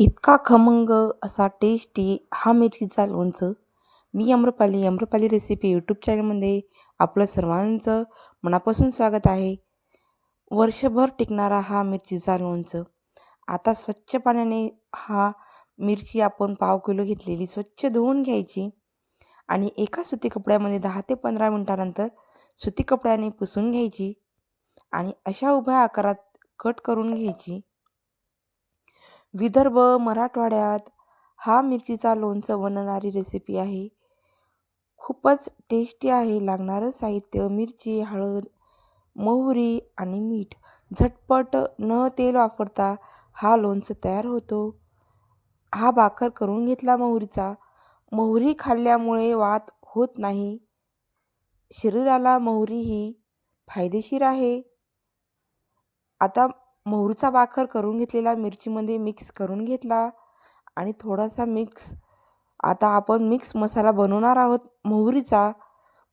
इतका खमंग असा टेस्टी हा मिरचीचा लोणचं मी अम्रपाली अम्रपाली रेसिपी यूट्यूब चॅनलमध्ये आपलं सर्वांचं मनापासून स्वागत आहे. वर्षभर टिकणारा हा मिरचीचा लोणचं आता स्वच्छ पाण्याने हा मिरची आपण पाव किलो घेतलेली स्वच्छ धुवून घ्यायची आणि एका सुती कपड्यामध्ये दहा ते पंधरा मिनटानंतर सुती कपड्याने पुसून घ्यायची आणि अशा उभ्या आकारात कट करून घ्यायची. विदर्भ मराठवाड्यात हा मिरचीचा लोणचं बनवणारी रेसिपी आहे. खूपच टेस्टी आहे लागणारं साहित्य मिरची हळद मोहरी आणि मीठ. झटपट न तेल वापरता हा लोणचं तयार होतो. हा बाखर करून घेतला मोहरीचा. मोहरी खाल्ल्यामुळे वात होत नाही. शरीराला मोहरी ही फायदेशीर आहे. आता मोहरीचा बाखर करून घेतलेला मिरचीमध्ये मिक्स करून घेतला आणि थोडासा मिक्स आता आपण मिक्स मसाला बनवणार आहोत मोहरीचा.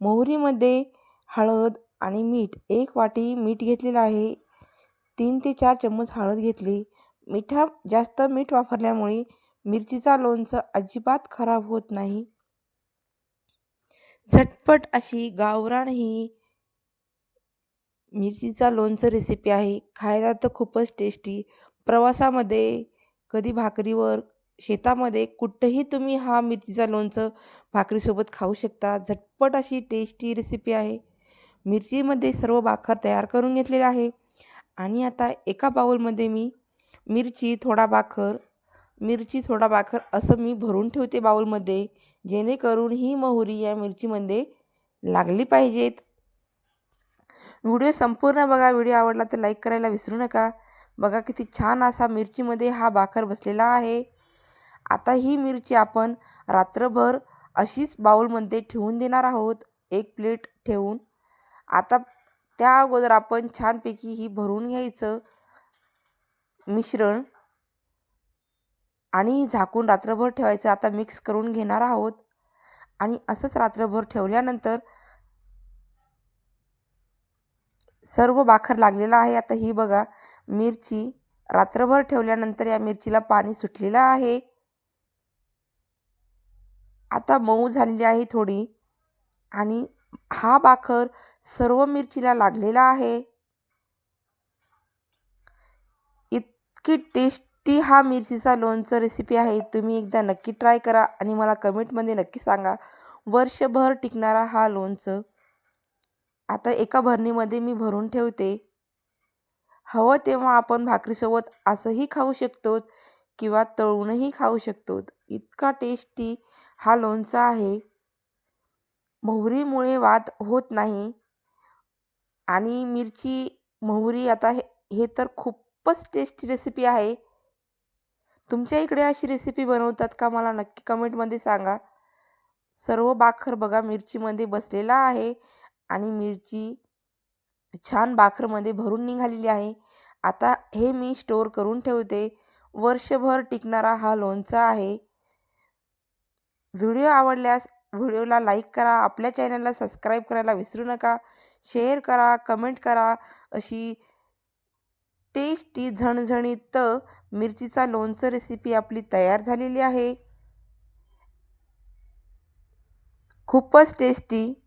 मोहरीमध्ये हळद आणि मीठ एक वाटी मीठ घेतलेलं आहे. तीन ते चार चम्मच हळद घेतली. मिठा जास्त मीठ वापरल्यामुळे मिरचीचा लोणचं अजिबात खराब होत नाही. झटपट अशी गावरान ही मिरचीचा लोणचं रेसिपी आहे. खायला तर खूपच टेस्टी प्रवासामध्ये कधी भाकरीवर शेतामध्ये कुठंही तुम्ही हा मिरचीचा लोणचं भाकरीसोबत खाऊ शकता. झटपट अशी टेस्टी रेसिपी आहे. मिरचीमध्ये सर्व भाकर तयार करून घेतलेले आहे. आणि आता एका बाऊलमध्ये मी मिरची थोडा भाकर मिरची थोडा भाकर असं मी भरून ठेवते बाऊलमध्ये जेणेकरून ही मोहरी या मिरचीमध्ये लागली पाहिजेत. व्हिडिओ संपूर्ण बघा. व्हिडिओ आवडला तर लाईक करायला विसरू नका. बघा किती छान असा मिरचीमध्ये हा बाकर बसलेला आहे. आता ही मिरची आपण रात्रभर अशीच बाऊलमध्ये ठेवून देणार आहोत. एक प्लेट ठेवून. आता त्या अगोदर आपण छानपैकी ही भरून घ्यायचं मिश्रण आणि झाकून रात्रभर ठेवायचं. आता मिक्स करून घेणार आहोत. आणि असंच रात्रभर ठेवल्यानंतर सर्व बाखर लागलेला आहे. आता ही बघा मिरची रात्रभर ठेवल्यानंतर या मिरचीला पाणी सुटलेलं आहे. आता मऊ झालेली आहे थोडी आणि हा बाखर सर्व मिरचीला लागलेला आहे. इतकी टेस्टी हा मिरचीचा लोणचं रेसिपी आहे. तुम्ही एकदा नक्की ट्राय करा आणि मला कमेंटमध्ये नक्की सांगा. वर्षभर टिकणारा हा लोणचं आता एका भरणीमध्ये मी भरून ठेवते. हवं तेव्हा आपण भाकरीसोबत असंही खाऊ शकतो किंवा तळूनही खाऊ शकतो इतका टेस्टी हा लोणचा आहे. मोहरीमुळे वाद होत नाही आणि मिरची मोहरी आता हे हे तर खूपच टेस्टी रेसिपी आहे. तुमच्या इकडे अशी रेसिपी बनवतात का? मला नक्की कमेंटमध्ये सांगा. सर्व बाखर बघा मिरचीमध्ये बसलेला आहे. आणि मिरची छान बाखरमध्ये भरून निघालेली आहे. आता हे मी स्टोअर करून ठेवते. वर्षभर टिकणारा हा लोणचा आहे. व्हिडिओ आवडल्यास व्हिडिओला लाईक करा. आपल्या चॅनलला सबस्क्राईब करायला विसरू नका. शेअर करा कमेंट करा. अशी टेस्टी झणझणीत मिरचीचा लोणचं रेसिपी आपली तयार झालेली आहे. खूपच टेस्टी